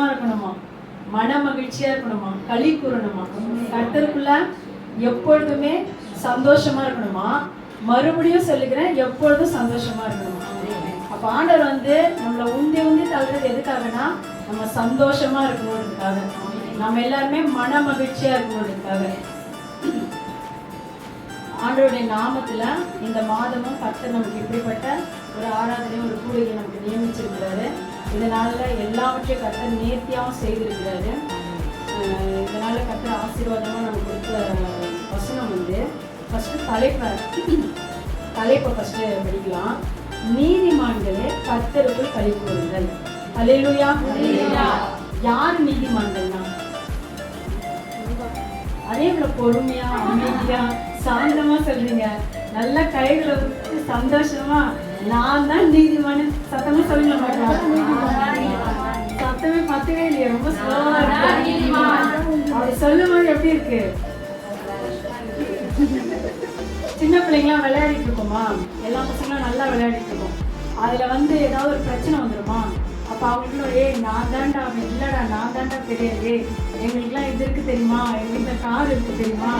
சந்தோஷமா இருக்கணுமா? மன மகிழ்ச்சியா இருக்கணுமா? களி கூறணுமா? கர்த்தருக்குள்ள எப்பொழுதுமே சந்தோஷமா இருக்கணுமா? மறுபடியும் சொல்லுகிறேன் எப்பொழுதும் சந்தோஷமா இருக்கணுமா? அப்ப ஆண்டவர் வந்து நம்மளை உந்தி உந்தி தள்ளுறது எதுக்காகனா நம்ம சந்தோஷமா இருக்கணுன்றதுக்காக நம்ம எல்லாருமே மன மகிழ்ச்சியா இருக்கணுன்றதுக்காக ஆண்டவருடைய நாமத்துல இந்த மாதமும் கர்த்தர் நமக்கு இப்படிப்பட்ட ஒரு ஆராதனை ஒரு கூலிகை நமக்கு நியமிச்சிருக்கிறாரு. இதனால எல்லாவற்றையும் கர்த்தர் நேர்த்தியாகவும் செய்திருக்கிறாரு. இதனால கர்த்தர் ஆசீர்வாதமா நமக்கு கொடுத்த வசனம் வந்து ஃபர்ஸ்ட் தலைப்பை தலைப்பை ஃபர்ஸ்ட் படிக்கலாம். நீதிமான்களே கர்த்தருக்குள் கழி கூறுங்கள். அல்லேலூயா யார் நீதிமான்கள்னா? அதே போல பொறுமையா அமைதியா சாந்தமா சொல்றீங்க. நல்ல கைகளை சந்தோஷமா நான் தான் நீதிமான. சத்தமே சொல்ல பார்க்கலாம் சத்தமே பத்தவே இல்லையே ரொம்ப ஸ்லோவா இருக்கு. அப்படி சொல்லும் போது எப்படி இருக்கு? சின்ன பிள்ளைங்களாம் விளையாடிட்டு இருக்கோமா? எல்லா பசங்களும் நல்லா விளையாடிட்டு இருக்கோம். அதுல வந்து ஏதாவது ஒரு பிரச்சனை வந்துருமா? அப்ப அவங்களும் ஏய் நான் தான்டா அவன் இல்லடா நான் தான்டா தெரியாது எங்களுக்குலாம் இது இருக்கு தெரியுமா? எங்க கார் இருக்கு தெரியுமா?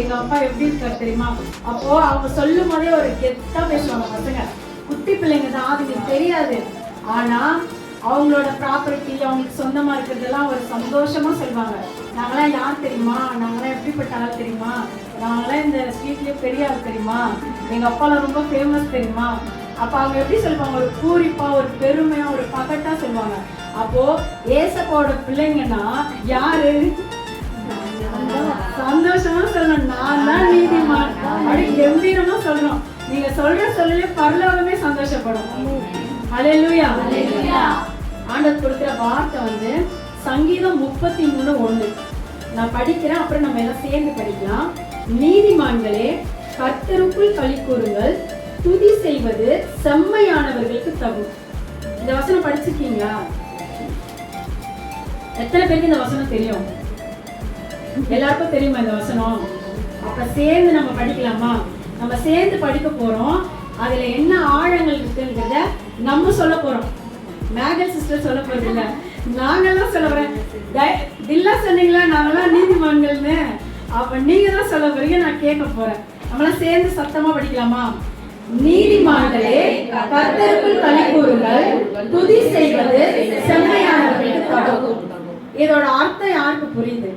எங்க அப்பா எப்படி இருக்காரு தெரியுமா? அப்போ அவங்க சொல்லும் போதே ஒரு கெத்தா பேசுவாங்க பசங்க. குட்டி பிள்ளைங்க தான் அதுங்களுக்கு தெரியாது. ஆனா அவங்களோட ப்ராப்பர்ட்டி அவங்களுக்கு சொந்தமா இருக்கிறதெல்லாம் ஒரு சந்தோஷமா சொல்லுவாங்க நாங்களாம் யார் தெரியுமா? நாங்களாம் எப்படிப்பட்ட ஆள் தெரியுமா? நாங்களாம் இந்த ஸ்ட்ரீட்லயே பெரிய ஆள் தெரியுமா? எங்க அப்பாலாம் ரொம்ப ஃபேமஸ் தெரியுமா? அப்ப அவங்க எப்படி சொல்லுவாங்க ஒரு பூரிப்பா ஒரு பெருமையா ஒரு பகட்டா சொல்லுவாங்க அப்போ ஏசப்பாவோட பிள்ளைங்கன்னா யாரு? சந்தோஷமா சொல்லணும். நான் தான் நீதிமான். அப்படி கம்பீரமா சொல்லணும். நீங்க சொல்ற சொல்லலே பரலோகமே சந்தோஷப்படும். ஹalleluya. ஆண்டவர் கொடுக்கிற வார்த்தை வந்து சங்கீதம் முப்பத்தி மூணு ஒண்ணு. நான் படிக்கிறேன் அப்புறம் நம்ம எல்லாம் சேர்ந்து படிக்கலாம். நீதிமான்களே கர்த்தருக்குள் களி கூறுங்கள். துதி செய்வது செம்மையானவர்களுக்கு தகும். இந்த வசனம் படிச்சிருக்கீங்களா? எத்தனை பேருக்கு இந்த வசனம் தெரியும்? எல்லாருக்கும் தெரியுமா இந்த வசனம்? அப்ப சேர்ந்து நம்ம படிக்கலாமா? நம்ம சேர்ந்து படிக்க போறோம். அதுல என்ன ஆழங்கள் இருக்குங்கிறத நம்ம சொல்ல போறோம். மேகல் சிஸ்டர் சொல்ல போறது இல்ல. நாங்கெல்லாம் சொல்ல போறேன். தில்லா சொன்னீங்களா? நாங்கெல்லாம் நீதிமான்கள்னு. அப்ப நீங்க தான் சொல்ல போறீங்க நான் கேட்க போறேன். நம்மளாம் சேர்ந்து சத்தமா படிக்கலாமா? நீதிமான்களே கர்த்தருக்குள் களி கூறுங்கள் துதி செய்வது செம்மையானவர்களுக்கு இதோட அர்த்தம் யாருக்கு புரியுது?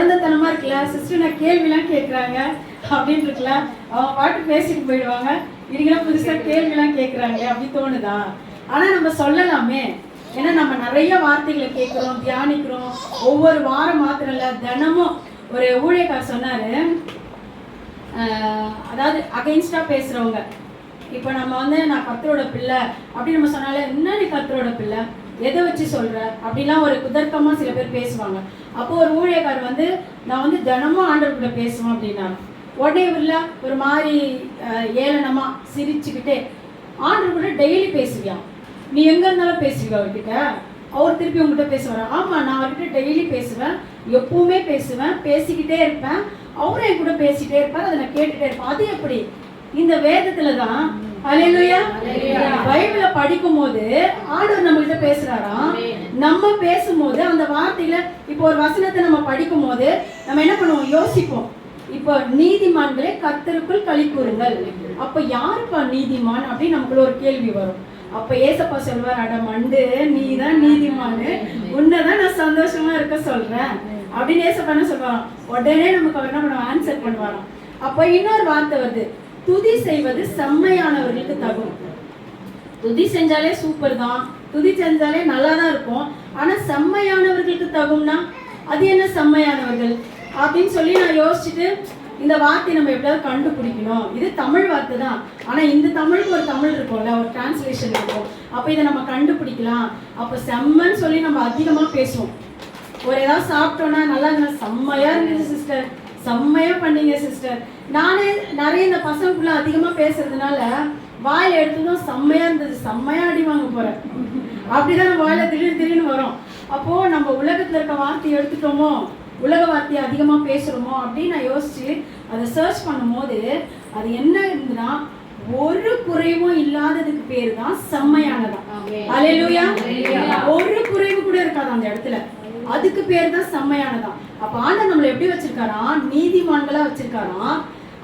குழந்தைத்தனமா இருக்குல்ல சிஸ்டர் நான் கேள்விலாம் கேட்குறாங்க அப்படின்னு இருக்குல்ல அவங்க பாட்டு பேசிட்டு போயிடுவாங்க. இதுக்கெல்லாம் புதுசா கேள்விலாம் கேட்குறாங்க அப்படி தோணுதா? ஆனா நம்ம சொல்லலாமே. ஏன்னா நம்ம நிறைய வார்த்தைகளை கேட்குறோம் தியானிக்கிறோம். ஒவ்வொரு வாரம் மாத்திரம் இல்லை தினமும் ஒரு ஊழியக்கார் சொன்னாரு. ஆஹ் அதாவது அகைன்ஸ்டா பேசுறவங்க. இப்போ நம்ம வந்து நான் கத்தரோட பிள்ளை. அப்படின்னு நம்ம சொன்னாலே என்ன நீ கத்தரோட பிள்ளை? எதை வச்சு சொல்ற? அப்படிலாம் ஒரு குதர்க்கமா சில பேர் பேசுவாங்க. அப்போ ஒரு ஊழியக்கார் வந்து நான் வந்து தினமும் ஆண்டவர் கூட பேசுவேன் அப்படின்னா உடனே உள்ள ஒரு மாதிரி ஏளனமாக ஏளனமா சிரிச்சுக்கிட்டே ஆண்டர் கூட டெய்லி பேசுவியா? நீ எங்க இருந்தாலும் பேசுவியா அவர்கிட்ட? அவர் திருப்பி உங்ககிட்ட பேசுவார்? ஆமா நான் அவர்கிட்ட டெய்லி பேசுவேன். எப்பவுமே பேசுவேன். பேசிக்கிட்டே இருப்பேன். அவரும் என் கூட பேசிக்கிட்டே இருப்பார். அதை நான் கேட்டுட்டே இருப்பேன். அது எப்படி? இந்த வேதத்துல தான் பைபிள படிக்கும் போது ஆண்டவர் நம்ம கிட்ட பேசுறாராம் நம்ம பேசும்போது அந்த வார்த்தையில இப்போ ஒரு வசனத்தை நம்ம படிக்கும் போது நம்ம என்ன பண்ணுவோம்? யோசிப்போம். இப்போ நீதிமான்களே கர்த்தருக்குள் களி கூறுங்கள். அப்ப யாருப்பா நீதிமான் அப்படின்னு நமக்குள்ள ஒரு கேள்வி வரும். அப்ப ஏசப்பா சொல்வார் அட மண்டு நீ தான் நீதிமானு. உன்னைதான் நான் சந்தோஷமா இருக்க சொல்றேன். அப்படின்னு ஏசப்பா என்ன சொல்லுவாராம் உடனே நமக்கு அவர் என்ன பண்ணுவோம் ஆன்சர் பண்ணுவாராம். அப்ப இன்னொரு வார்த்தை வருது. துதி செய்வது செம்மையானவர்களுக்கு தகும். துதி செஞ்சாலே சூப்பர் தான். துதி செஞ்சாலே நல்லா தான் இருக்கும். ஆனா செம்மையானவர்களுக்கு தகும்னா அது என்ன செம்மையானவர்கள்? அப்படின்னு சொல்லி நான் யோசிச்சுட்டு இந்த வார்த்தை நம்ம எப்படியாவது கண்டுபிடிக்கணும். இது தமிழ் வார்த்தை தான். ஆனா இந்த தமிழுக்கு ஒரு தமிழ் இருக்கும்ல ஒரு டிரான்ஸ்லேஷன் இருக்கும். அப்ப இதை நம்ம கண்டுபிடிக்கலாம். அப்ப செம்மன்னு சொல்லி நம்ம அதிகமா பேசுவோம். ஒரு ஏதாவது சாப்பிட்டோன்னா நல்லா இருந்தது செம்மையா இருந்துச்சு சிஸ்டர் செம்மையா பண்ணீங்க சிஸ்டர் நானே நிறைய இந்த பசங்களுக்குள்ள அதிகமா பேசுறதுனால வாயில எடுத்ததும் செம்மையா இருந்தது. செம்மையா அடி வாங்க போறேன். அப்படிதான் நம்ம வாயில திடீர்னு திடீர்னு வரும். அப்போ நம்ம உலகத்துல இருக்க வார்த்தையை எடுத்துட்டோமோ உலக வார்த்தையை அதிகமா பேசுறோமோ அப்படின்னு நான் யோசிச்சு அதை சர்ச் பண்ணும்போது அது என்ன இருந்ததுன்னா ஒரு குறைவும் இல்லாததுக்கு பேர் தான் செம்மையானதா. அல்லேலூயா ஒரு குறைவு கூட இருக்காது அந்த இடத்துல. அதுக்கு பேர் தான் செம்மையானதான் அப்ப ஆண்டவர் நம்மளை எப்படி வச்சிருக்காராம் நீதிமான்களா வச்சிருக்காராம்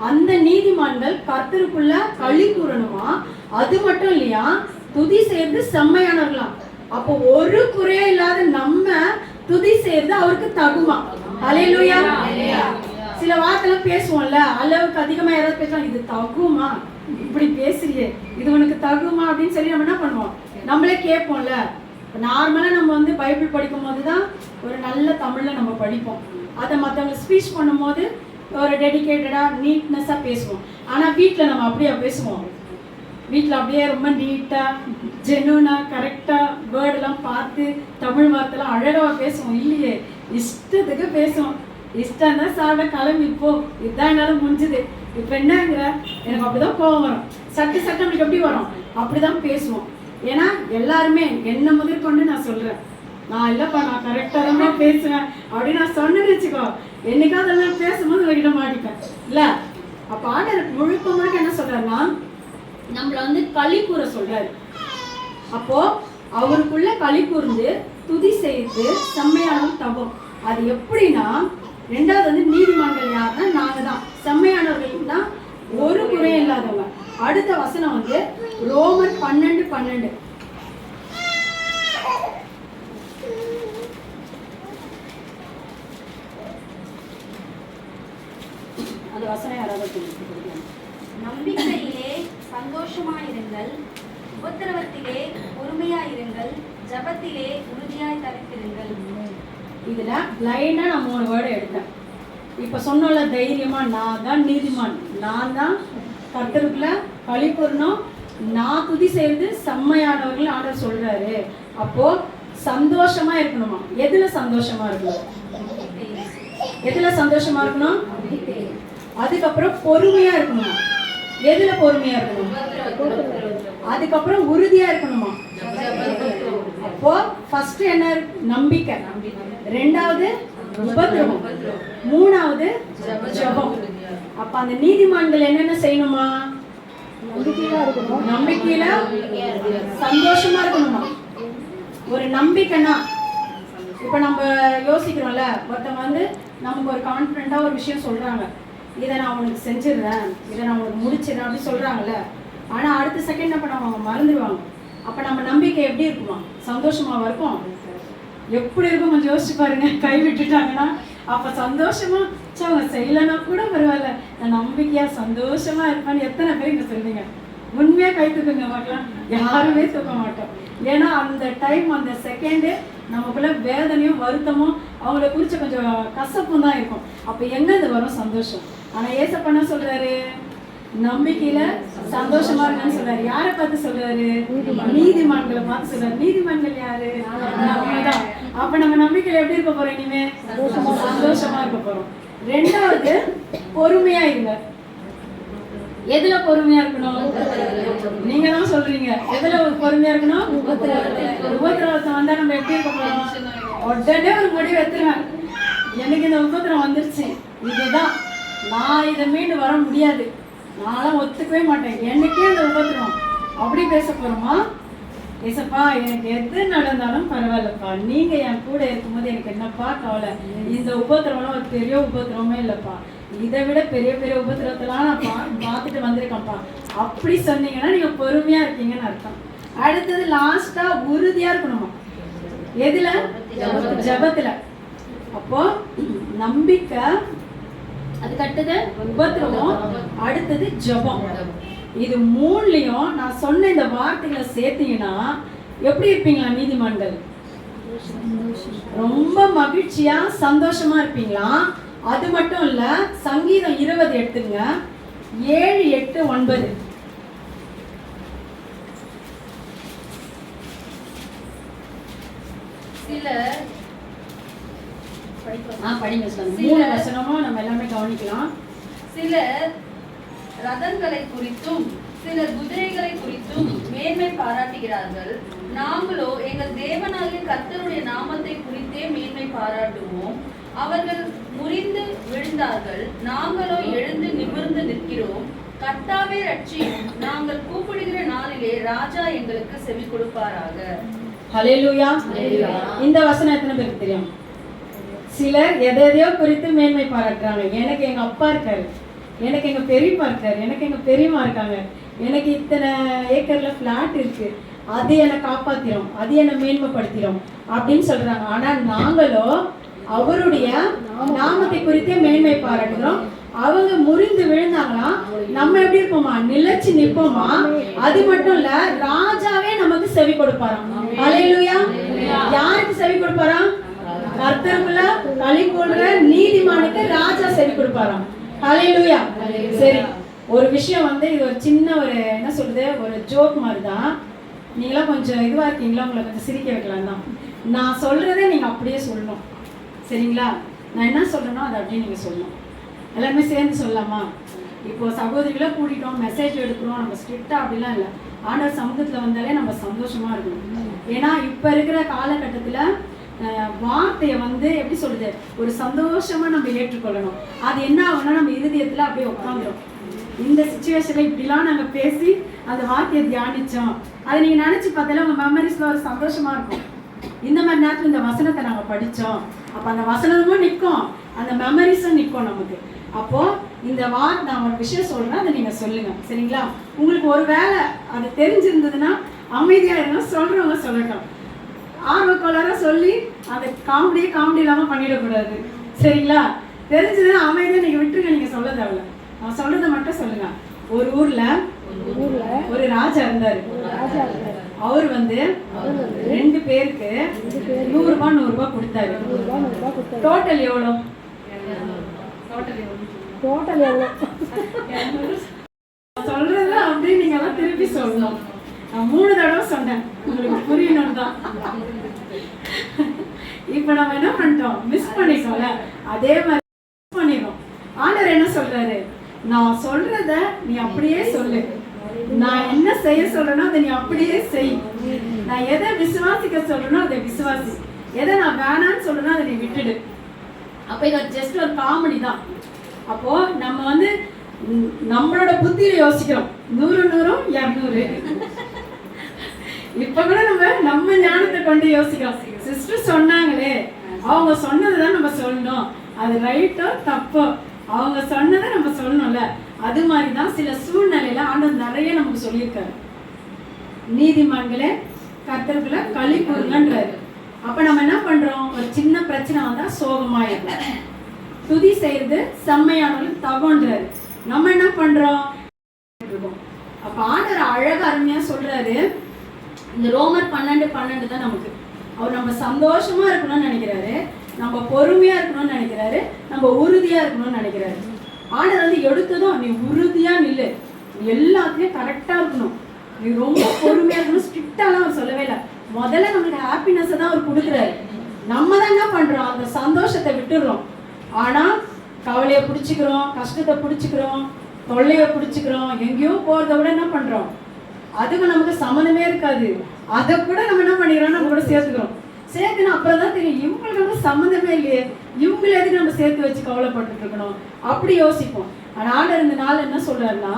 அந்த நீதிமான்கள் கர்த்தருக்குள்ள களி கூறணுமா? அது மட்டும் இல்லையா? துதி சேர்ந்து செம்மையானவர்களாம். அப்போ ஒரு குறையே இல்லாத நம்ம துதி சேர்ந்து அவருக்கு தகுமா? அலையலூயா சில வார்த்தைலாம் பேசுவோம்ல அளவுக்கு அதிகமா யாராவது பேசுவாங்க இது தகுமா? இப்படி பேசுறியே இது உனக்கு தகுமா? அப்படின்னு சொல்லி நம்ம என்ன பண்ணுவோம்? நம்மளே கேட்போம்ல. இப்போ நார்மலாக நம்ம வந்து பைபிள் படிக்கும் போது தான் ஒரு நல்ல தமிழில் நம்ம படிப்போம். அதை மற்றவங்க ஸ்பீச் பண்ணும்போது ஒரு டெடிக்கேட்டடாக நீட்னஸாக பேசுவோம். ஆனால் வீட்டில் நம்ம அப்படியே பேசுவோம். வீட்டில் அப்படியே ரொம்ப நீட்டாக ஜெனுவனாக கரெக்டாக வேர்டெல்லாம் பார்த்து தமிழ் வார்த்தைலாம் அழகாக பேசுவோம். இல்லையே இஷ்டத்துக்கு பேசுவோம். இஷ்டம் தான் சாப்பிட கிளம்பி இப்போ இதுதான் என்னால் முடிஞ்சுது. இப்போ என்னங்கிற? எனக்கு அப்படிதான் கோவம் வரும். சட்டு சட்டம் நம்மளுக்கு எப்படி வரும்? அப்படிதான் பேசுவோம். ஏன்னா எல்லாருமே என்ன முதற்கொண்டு நான் சொல்கிறேன் நான் இல்லைப்பா நான் கரெக்டாக தான் பேசுவேன். அப்படின்னு நான் சொன்னேன்னு வச்சுக்கோ. என்னைக்காவது எல்லாம் பேசும்போது உங்ககிட்ட மாட்டிப்பேன். இல்லை? அப்போ ஆண்டவர் முழுக்க முழுக்க என்ன சொல்கிறாருன்னா நம்மள வந்து களி கூற சொல்றாரு. அப்போ அவருக்குள்ள களி கூர்ந்து துதி செய்து செம்மையான தவம். அது எப்படின்னா ரெண்டாவது வந்து நீதிமன்றம் யாருன்னா நாங்க தான் செம்மையானவர்கள் தான் ஒரு குறையும் இல்லாதவங்க. அடுத்த வசனம் வந்து ரோமர் பன்னெண்டு பன்னெண்டு. அந்த வசனம் யாராவது நம்பிக்கையிலே சந்தோஷமாயிருங்கள் உபத்திரவத்திலே பொறுமையாயிருங்கள் ஜபத்திலே உறுதியாய் தரித்திருங்கள் இதுல லைனா நான் மூணு வேர்டு எடுத்தேன். இப்ப சொன்னோம்ல தைரியமா நான் தான் நீதிமான். நான் தான் கர்த்தருக்குள்ள களி கூறணும் நான் துதி செய்து செம்மையானவர்கள் ஆண்டவர் சொல்றாரு. அப்போ சந்தோஷமா இருக்கணுமா? எதுல சந்தோஷமா இருக்கணும்? எதுல சந்தோஷமா இருக்கணும்? அதுக்கப்புறம் பொறுமையா இருக்கணுமா? எதுல பொறுமையா இருக்கணும்? அதுக்கப்புறம் உறுதியா இருக்கணுமா? அப்போ ஃபர்ஸ்ட் என்ன நம்பிக்கை. ரெண்டாவது உபத்திரவம். மூணாவது ஜபம். அப்ப அந்த நீதிமான்கள் என்னென்ன செய்யணுமா? நம்பிக்கையில சந்தோஷமா இருக்கணுமா? ஒரு நம்பிக்கைனா இப்ப நம்ம யோசிக்கிறோம்ல ஒருத்தவங்க வந்து நமக்கு ஒரு கான்ஃபிடண்டா ஒரு விஷயம் சொல்றாங்க. இதை நான் உனக்கு செஞ்சிடுறேன் இதை நான் உனக்கு முடிச்சிடுறேன் அப்படி சொல்றாங்கல்ல. ஆனா அடுத்த செகண்ட் அப்போ நம்ம அவங்க மறந்துடுவாங்க. அப்ப நம்ம நம்பிக்கை எப்படி இருக்குமா? சந்தோஷமாவா இருக்கும்? எப்படி இருக்கும்? கொஞ்சம் யோசிச்சு பாருங்க. கை விட்டுட்டாங்கன்னா அப்ப சந்தோஷமா ச்சே, அவங்க செய்யலைன்னா கூட பரவாயில்ல. நான் நம்பிக்கையா சந்தோஷமா இருப்பேன்னு எத்தனை பேர் இங்க சொல்றீங்க? உண்மையா கை தூக்குங்க பார்க்கலாம் யாருமே தூக்க மாட்டோம். ஏன்னா அந்த டைம் அந்த செகண்டு நமக்குள்ள வேதனையும் வருத்தமும் அவங்கள குறிச்ச கொஞ்சம் கசப்பும் தான் இருக்கும். அப்ப எங்க இது வரும் சந்தோஷம்? ஆனா ஏசப்பா என்ன சொல்றாரு? நம்பிக்கையில சந்தோஷமா இருக்குன்னு சொல்றாரு. யாரை பார்த்து சொல்றாரு? நீதிமான்களை பார்த்து சொல்றாரு. நீதிமான்கள் யாரு? நம்மதான் அப்ப நம்ம நம்பிக்கையில எப்படி இருக்க போறோம் இனிமே? சந்தோஷமா இருக்க போறோம். ரெண்டாவது பொறுமையா இருங்க. எதுல பொறுமையா இருக்கணும்? நீங்க தான் சொல்றீங்க. எதுல பொறுமையா இருக்கணும்? உபத்திரவத்தை வந்தா நம்ம எப்படி இருக்க போறோம்? உடனே ஒரு முடிவு எடுத்துருவேன். எனக்கு இந்த உபத்திரம் வந்துருச்சு. இதுதான். நான் இதை மீண்டு வர முடியாது. நான்லாம் ஒத்துக்கவே மாட்டேன். எனக்கே இந்த உபத்திரம். அப்படி பேச போறோமா? ஏசப்பா எனக்கு எது நடந்தாலும் பரவாயில்லப்பா. நீங்க என் கூட இருக்கும்போது எனக்கு என்னப்பா கவலை? இந்த உபத்திரம்லாம் ஒரு பெரிய உபத்திரமே இல்லப்பா. இதை விட பெரிய பெரிய உபத்திரத்தெல்லாம் நான் பா பார்த்துட்டு வந்திருக்கேன்ப்பா. அப்படி சொன்னீங்கன்னா நீங்க பொறுமையா இருக்கீங்கன்னு அர்த்தம். அடுத்தது லாஸ்டா உறுதியா இருக்கணுமா? எதுல? ஜபத்துல. அப்போ நம்பிக்கை அதுக்கு அடுத்தது உபத்திரவம் அடுத்தது ஜெபம். இது மூணுலயும் நான் சொன்ன இந்த வார்த்தைகளை சேர்த்தீங்கன்னா எப்படி இருப்பீங்களா நீதிமான்கள்? ரொம்ப மகிழ்ச்சியா சந்தோஷமா இருப்பீங்களா? அது மட்டும் இல்ல சங்கீதம் இருபது எடுத்துங்க. ஏழு எட்டு ஒன்பது. சிலர் ஆ படிங்க சொல்லுங்க. மூணு வசனமும் நம்ம எல்லாமே கவனிக்கலாம். சிலர் ரதங்களை குறித்தும் சிலர் குதிரைகளை குறித்தும் மேன்மை பாராட்டுகிறார்கள். நாங்களோ எங்கள் தேவனாகிய கர்த்தருடைய நாமத்தை குறித்தே மேன்மை பாராட்டுவோம். அவர்கள் முறிந்து விழுந்தார்கள். நாங்களோ எழுந்து நிமிர்ந்து நிற்கிறோம். கர்த்தாவே ரட்சியும் நாங்கள் கூப்பிடுகிற நாளிலே ராஜா எங்களுக்கு செவி கொடுப்பாராக. இந்த வசனம் எத்தனை பேருக்கு தெரியும்? சிலர் எதை எதையோ குறித்து மேன்மை பாராட்டுறாங்க. எனக்கு எங்க அப்பா இருக்காரு. எனக்கு எங்கள் பெரியப்பா இருக்கார் எனக்கு எங்கள் பெரியம்மா இருக்காங்க. எனக்கு இத்தனை ஏக்கரில் ஃப்ளாட் இருக்குது அது என்னை காப்பாற்றிடும் அது என்னை மேன்மைப்படுத்திடும் அப்படின்னு சொல்கிறாங்க ஆனால் நாங்களோ அவருடைய நாமத்தை குறித்தே மேன்மை பாராட்டுகிறோம். அவங்க முறிந்து விழுந்தாங்களாம் நம்ம எப்படி இருப்போமா? நிலைச்சு நிற்போமா? அது மட்டும் இல்ல ராஜாவே நமக்கு செவி கொடுப்பாராம். அலையிலுயா யாருக்கு செவி கொடுப்பாராம்? கர்த்தருக்குள்ள களி கொள்ற நீதிமானுக்கு ராஜா செவி கொடுப்பாராம். ஹலையிலுயா சரி ஒரு விஷயம் வந்து இது ஒரு சின்ன ஒரு என்ன சொல்றது ஒரு ஜோக் மாதிரி தான் நீங்களாம் கொஞ்சம் இதுவாக இருக்கீங்களா? உங்களை கொஞ்சம் சிரிக்க வைக்கலாம் தான். நான் சொல்றதே நீங்கள் அப்படியே சொல்லணும். சரிங்களா? நான் என்ன சொல்லணும் அதை அப்படியே நீங்கள் சொல்லணும். எல்லாருமே சேர்ந்து சொல்லலாமா? இப்போ சகோதரிகளை கூட்டிட்டோம் மெசேஜ் எடுக்கிறோம். நம்ம ஸ்ட்ரிக்டா அப்படிலாம் இல்லை. ஆண்டவர் சமூகத்தில் வந்தாலே நம்ம சந்தோஷமா இருக்கணும். ஏன்னா இப்போ இருக்கிற காலகட்டத்தில் வார்த்தையை வந்து எப்படி சொல்றது? ஒரு சந்தோஷமா நம்ம ஏற்றுக்கொள்ளணும். அது என்ன ஆகும்னா நம்ம இருதயத்துல அப்படியே உட்காந்துரும் இந்த சுச்சுவேஷன்ல இப்படிலாம் நாங்க பேசி அந்த வார்த்தையை தியானிச்சோம். அதை நீங்க நினைச்சு பார்த்தாலே உங்க மெமரிஸ்ல ஒரு சந்தோஷமா இருக்கும். இந்த மாதிரி நேரத்துல இந்த வசனத்தை நாங்க படிச்சோம். அப்ப அந்த வசனமும் நிற்கும். அந்த மெமரிஸும் நிற்கும் நமக்கு. அப்போ இந்த வார் நான் ஒரு விஷயம் சொல்றேன் அதை நீங்க சொல்லுங்க. சரிங்களா? உங்களுக்கு ஒரு வேளை அது தெரிஞ்சிருந்ததுன்னா அமைதியா இருந்தா சொல்றவங்க சொல்லட்டும். ஆர்வக்கோளார சொல்லி அதை காமெடியே காமெடி இல்லாம பண்ணிடக்கூடாது. சரிங்களா? தெரிஞ்சதுன்னா அமைதியா நீங்க விட்டுருங்க நீங்க சொல்ல தேவையில்ல. நான் சொல்றதை மட்டும் சொல்லுங்க. ஒரு ஊர்ல ஒரு ராஜா இருந்தாரு. அவர் வந்து ரெண்டு பேருக்கு நூறு ரூபாய் நூறு ரூபாய் கொடுத்தாரு டோட்டல் எவ்வளோ? டோட்டல் எவ்வளோ? சொல்றத அப்படியே நீங்க எல்லாம் திருப்பி சொல்லணும். நான் மூணு தடவை சொன்னேன். உங்களுக்கு புரியணும் தான். இப்ப நம்ம என்ன பண்ணிட்டோம்? மிஸ் பண்ணிட்டோம்ல? அதே மாதிரி மிஸ் பண்ணிடுறோம். ஆண்டவர் என்ன சொல்றாரு? நான் சொல்றத நீ அப்படியே சொல்லு. நான் என்ன செய்ய சொல்றேனோ அதை நீ அப்படியே செய். நான் எதை விசுவாசிக்க சொல்றேனோ அதை விசுவாசி. எதை நான் வேணான்னு சொல்றேனோ அதை நீ விட்டுடு. அப்ப இது ஜஸ்ட் ஒரு காமெடி தான். அப்போ நம்ம வந்து நம்மளோட புத்தியில யோசிக்கிறோம். நூறு நூறும் இரநூறு. இப்ப கூட நம்ம நம்ம ஞானத்தை கொண்டு யோசிக்கிறோம். சிஸ்டர் சொன்னாங்களே அவங்க சொன்னதுதான் நம்ம சொல்லணும். அது ரைட்டோ தப்போ? அவங்க சொன்னதை நம்ம சொல்லணும்ல. அது மாதிரி தான் சில சூழ்நிலையில ஆண்டவர் நிறைய நமக்கு சொல்லியிருக்காரு. நீதிமான்களே கத்தர்களை களி கூறுங்கன்றாரு அப்ப நம்ம என்ன பண்றோம்? ஒரு சின்ன பிரச்சனை வந்தா சோகமாயிடும் துதி செய்யறது செம்மையானாலும் தவன்றாரு நம்ம என்ன பண்றோம்? அப்ப ஆண்டவர் அழகா அருமையா சொல்றாரு. இந்த ரோமர் பன்னெண்டு பன்னெண்டு தான் நமக்கு. அவர் நம்ம சந்தோஷமா இருக்கணும்னு நினைக்கிறாரு. நம்ம பொறுமையா இருக்கணும்னு நினைக்கிறாரு. நம்ம உறுதியா இருக்கணும்னு நினைக்கிறாரு. ஆனால் வந்து எடுத்ததும் நீ உறுதியா நில்லு. எல்லாத்துலயும் கரெக்டா இருக்கணும். நீ ரொம்ப பொறுமையா இருக்கணும். ஸ்ட்ரிக்டாலாம் அவர் சொல்லவே இல்லை. முதல்ல நம்மளுக்கு ஹாப்பினஸ் தான் அவர் கொடுக்குறாரு. நம்ம தான் என்ன பண்றோம்? அந்த சந்தோஷத்தை விட்டுடுறோம். ஆனா கவலையை பிடிச்சிக்கிறோம் கஷ்டத்தை பிடிச்சிக்கிறோம் தொல்லையை பிடிச்சிக்கிறோம் எங்கேயோ போறதை விட என்ன பண்றோம்? அதுக்கு நமக்கு சம்மந்தமே இருக்காது. அதை கூட நம்ம என்ன பண்ணிக்கிறோம்? நம்ம கூட சேர்த்துக்கிறோம். சேர்த்துனா அப்புறம் தான் தெரியும் இவங்களுக்கு நம்ம சம்மந்தமே இல்லையே. இவங்களை எதுக்கு நம்ம சேர்த்து வச்சு கவலைப்பட்டுட்டு இருக்கணும்? அப்படி யோசிப்போம். ஆனால் ஆண்டவர் இந்த நாள் என்ன சொல்றாருன்னா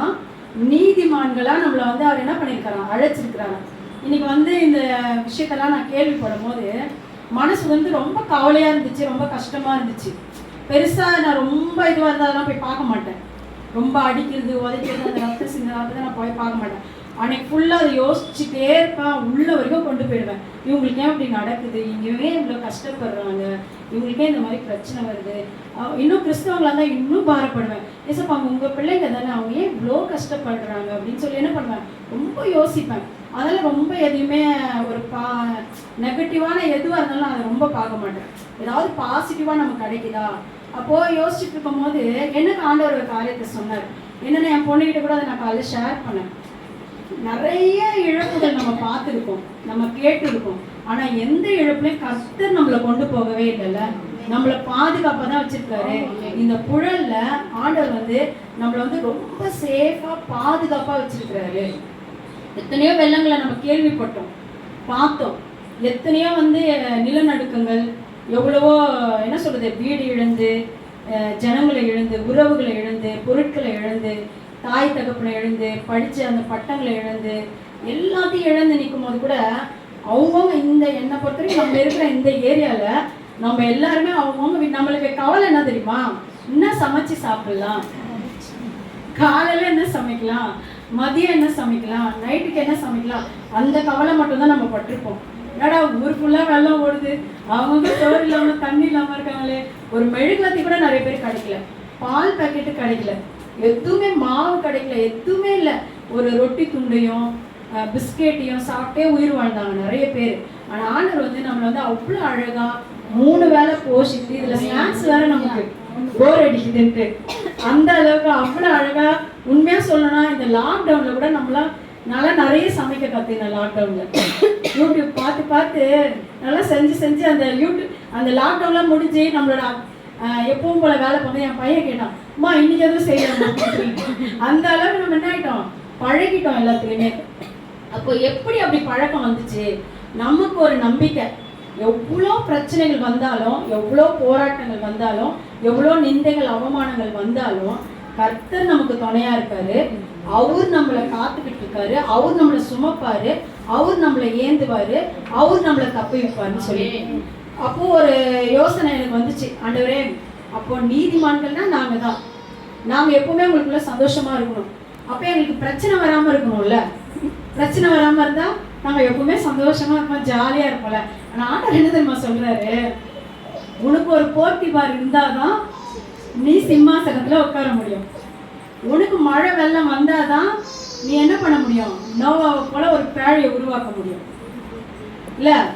நீதிமான்களா நம்மள வந்து அவர் என்ன பண்ணியிருக்காராம் அழைச்சிருக்கிறாராம் இன்னைக்கு வந்து இந்த விஷயத்தெல்லாம் நான் கேள்விப்படும் போது மனசு வந்து ரொம்ப கவலையா இருந்துச்சு ரொம்ப கஷ்டமா இருந்துச்சு. பெருசா நான் ரொம்ப இதுவாக இருந்தால் அதெல்லாம் போய் பார்க்க மாட்டேன். ரொம்ப அடிக்கிறது உதைக்கிறது அந்த ரத்த சிந்தனை நான் போய் பார்க்க மாட்டேன். அன்னைக்கு ஃபுல்லாக அதை யோசிச்சுட்டே இருப்பேன் உள்ள வரைக்கும் கொண்டு போயிடுவேன். இவங்களுக்கு ஏன் இப்படி நடக்குது? இங்கேயுமே இவ்வளோ கஷ்டப்படுறாங்க? இவங்களுக்கே இந்த மாதிரி பிரச்சனை வருது? இன்னும் கிறிஸ்தவங்களா இருந்தால் இன்னும் பாரப்படுவேன். ஏசப்பா உங்கள் பிள்ளைங்க தானே அவங்க ஏன் இவ்வளோ கஷ்டப்படுறாங்க? அப்படின்னு சொல்லி என்ன பண்ணுவேன்? ரொம்ப யோசிப்பேன். அதெல்லாம் ரொம்ப எதையுமே ஒரு பா நெகட்டிவான எதுவாக இருந்தாலும் அதை ரொம்ப பார்க்க மாட்டேன். ஏதாவது பாசிட்டிவாக நமக்கு கிடைக்குதா? அப்போ யோசிச்சுட்டு இருக்கும்போது எனக்கு ஆண்டவர் ஒரு காரியத்தை சொன்னார். என்னென்ன என் பொண்ணுகிட்ட கூட அதை நான் காலையில் ஷேர் பண்ணேன். நிறைய இழப்புகள் நம்ம பார்த்துருக்கோம் நம்ம கேட்டிருக்கோம் ஆனா எந்த இழப்புலையும் கஷ்டம் நம்மளை கொண்டு போகவே இல்லைல்ல. நம்மளை பாதுகாப்பா தான் வச்சிருக்காரு. இந்த புழல்ல ஆண்டவர் வந்து நம்மளை வந்து ரொம்ப சேஃபா பாதுகாப்பா வச்சிருக்கிறாரு. எத்தனையோ வெள்ளங்களை நம்ம கேள்விப்பட்டோம் பார்த்தோம். எத்தனையோ வந்து நிலநடுக்கங்கள் எவ்வளவோ என்ன சொல்றது வீடு இழந்து அஹ், ஜனங்களை இழந்து உறவுகளை இழந்து பொருட்களை இழந்து தாய் தகப்பனை இழந்து படித்த அந்த பட்டங்களை இழந்து எல்லாத்தையும் இழந்து நிற்கும் போது கூட அவங்கவுங்க இந்த என்னை பொறுத்தவரைக்கும் நம்ம இருக்கிற இந்த ஏரியால நம்ம எல்லாருமே அவங்கவுங்க நம்மளுக்கு கவலை என்ன தெரியுமா? என்ன சமைச்சு சாப்பிடலாம்? காலையில என்ன சமைக்கலாம்? மதியம் என்ன சமைக்கலாம்? நைட்டுக்கு என்ன சமைக்கலாம்? அந்த கவலை மட்டும்தான் நம்ம பட்டிருப்போம். என்னடா ஊர் ஃபுல்லாக வெள்ளம் ஓடுது. அவங்க சோறு இல்லாம தண்ணி இல்லாம இருக்காங்களே. ஒரு மெழுகுவத்தி கூட நிறைய பேர் கிடைக்கல. பால் பாக்கெட்டு கிடைக்கல. எதுவுமே மாவு கிடைக்கல எதுவுமே இல்லை. ஒரு ரொட்டி துண்டையும் பிஸ்கெட்டையும் சாப்பிட்டே உயிர் வாழ்ந்தாங்க நிறைய பேர். ஆனால் ஆண்டர் வந்து நம்மளை வந்து அவ்வளோ அழகா மூணு வேளை போஷித்து இதில் ஸ்நாக்ஸ் வேற நமக்கு போர் அடிக்குதுன்ட்டு. அந்த அளவுக்கு அவ்வளோ அழகா உண்மையாக சொல்லணும்னா இந்த லாக்டவுன்ல கூட நம்மளா நல்லா நிறைய சமைக்க கத்துக்கினேன் லாக்டவுனில் யூடியூப் பார்த்து பார்த்து நல்லா செஞ்சு செஞ்சு அந்த யூடியூப் அந்த லாக்டவுன்லாம் முடிஞ்சு நம்மளோட எப்பவும் போல வேலை பண்ண என் பையன் கேட்டான் அம்மா இன்னைக்கு எதுவும் செய்யணும் அந்த அளவுக்கு நம்ம என்ன ஆயிட்டோம்? பழகிட்டோம் எல்லாத்துலயுமே. அப்போ எப்படி அப்படி பழக்கம் வந்துச்சு? நமக்கு ஒரு நம்பிக்கை. எவ்வளோ பிரச்சனைகள் வந்தாலும் எவ்வளோ போராட்டங்கள் வந்தாலும் எவ்வளோ நிந்தைகள் அவமானங்கள் வந்தாலும் கர்த்தர் நமக்கு துணையா இருக்காரு. அவர் நம்மளை காத்துக்கிட்டு இருக்காரு. அவர் நம்மளை சுமப்பாரு. அவர் நம்மளை ஏந்துவாரு. அவர் நம்மளை தப்பி வைப்பாருன்னு சொல்லி. அப்போ ஒரு யோசனை எனக்கு வந்துச்சு. ஆண்டவரே அப்போ நீதிமான்கள்னா நாங்க தான் நாங்க எப்பவுமே உங்களுக்குள்ள சந்தோஷமா இருக்கணும். அப்ப எங்களுக்கு பிரச்சனை வராம இருக்கணும்ல? பிரச்சனை வராம இருந்தா நாங்க எப்பவுமே சந்தோஷமா இருப்போம் ஜாலியா இருப்போம்ல. ஆனா ஆண்டர் என்ன தெரியுமா சொல்றாரு? உனக்கு ஒரு போர்த்தி பார் இருந்தாதான் நீ சிம்மாசனத்துல உட்கார முடியும். உனக்கு மழை வெள்ளம் வந்தாதான் நீ என்ன பண்ண முடியும்? நோவாவை போல ஒரு பேழையை உருவாக்க முடியும். இல்ல?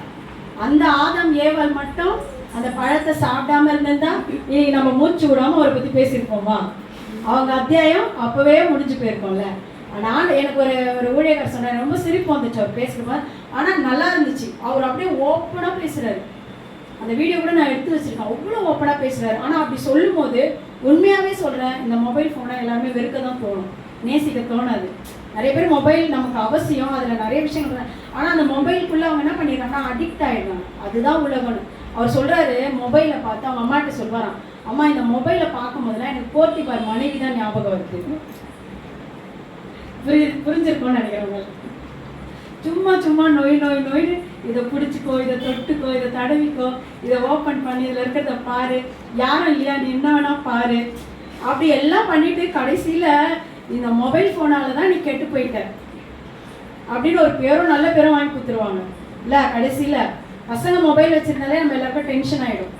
அந்த ஆதம் ஏவல் மட்டும் அந்த பழத்தை சாப்பிடாம இருந்திருந்தா இன்னைக்கு நம்ம மூச்சு விடாம அவரை பத்தி பேசியிருப்போமா? அவங்க அத்தியாயம் அப்பவே முடிஞ்சு போயிருக்கோம்ல. ஆனால் எனக்கு ஒரு ஒரு ஊழியர் சொன்னார் ரொம்ப சிரிப்பு வந்துச்சு அவர் பேசுகிறப்ப ஆனால் நல்லா இருந்துச்சு. அவர் அப்படியே ஓப்பனாக பேசுகிறாரு அந்த வீடியோ கூட நான் எடுத்து வச்சிருக்கேன். அவ்வளோ ஓப்பனாக பேசுகிறாரு ஆனால் அப்படி சொல்லும்போது உண்மையாகவே சொல்கிறேன் இந்த மொபைல் ஃபோனை எல்லாமே வெறுக்க தான் தோணும். நேசிக்க தோணாது. நிறைய பேர் மொபைல் நமக்கு அவசியம். அதில் நிறைய விஷயங்கள். ஆனால் அந்த மொபைலுக்குள்ளே அவங்க என்ன பண்ணிடுறாங்கன்னா அடிக்ட் ஆகிடுறாங்க அதுதான் உலகம் அவர் சொல்கிறாரு மொபைலை பார்த்து அவங்க அம்மாட்ட சொல்வாராம் அம்மா இந்த மொபைலை பார்க்கும்போதுலாம் எனக்கு போர்த்தி பார் மனைவி தான் ஞாபகம் வருது. புரி புரிஞ்சிருக்கோம்னு நினைக்கிறவங்க சும்மா சும்மா நோய் நோய் நோய்னு இதை பிடிச்சிக்கோ இதை தொட்டுக்கோ இதை தடவிக்கோ இதை ஓப்பன் பண்ணி இதில் இருக்கிறத பாரு. யாரும் இல்லையா? நீ என்ன வேணா பாரு. அப்படி எல்லாம் பண்ணிட்டு கடைசியில் இந்த மொபைல் ஃபோனால தான் நீ கெட்டு போயிட்ட. அப்படின்னு ஒரு பேரும் நல்ல பேரும் வாங்கி கொடுத்துருவாங்க. இல்லை கடைசியில் பசங்க மொபைல் வச்சிருந்தாலே நம்ம எல்லாருக்கும் டென்ஷன் ஆயிடும்.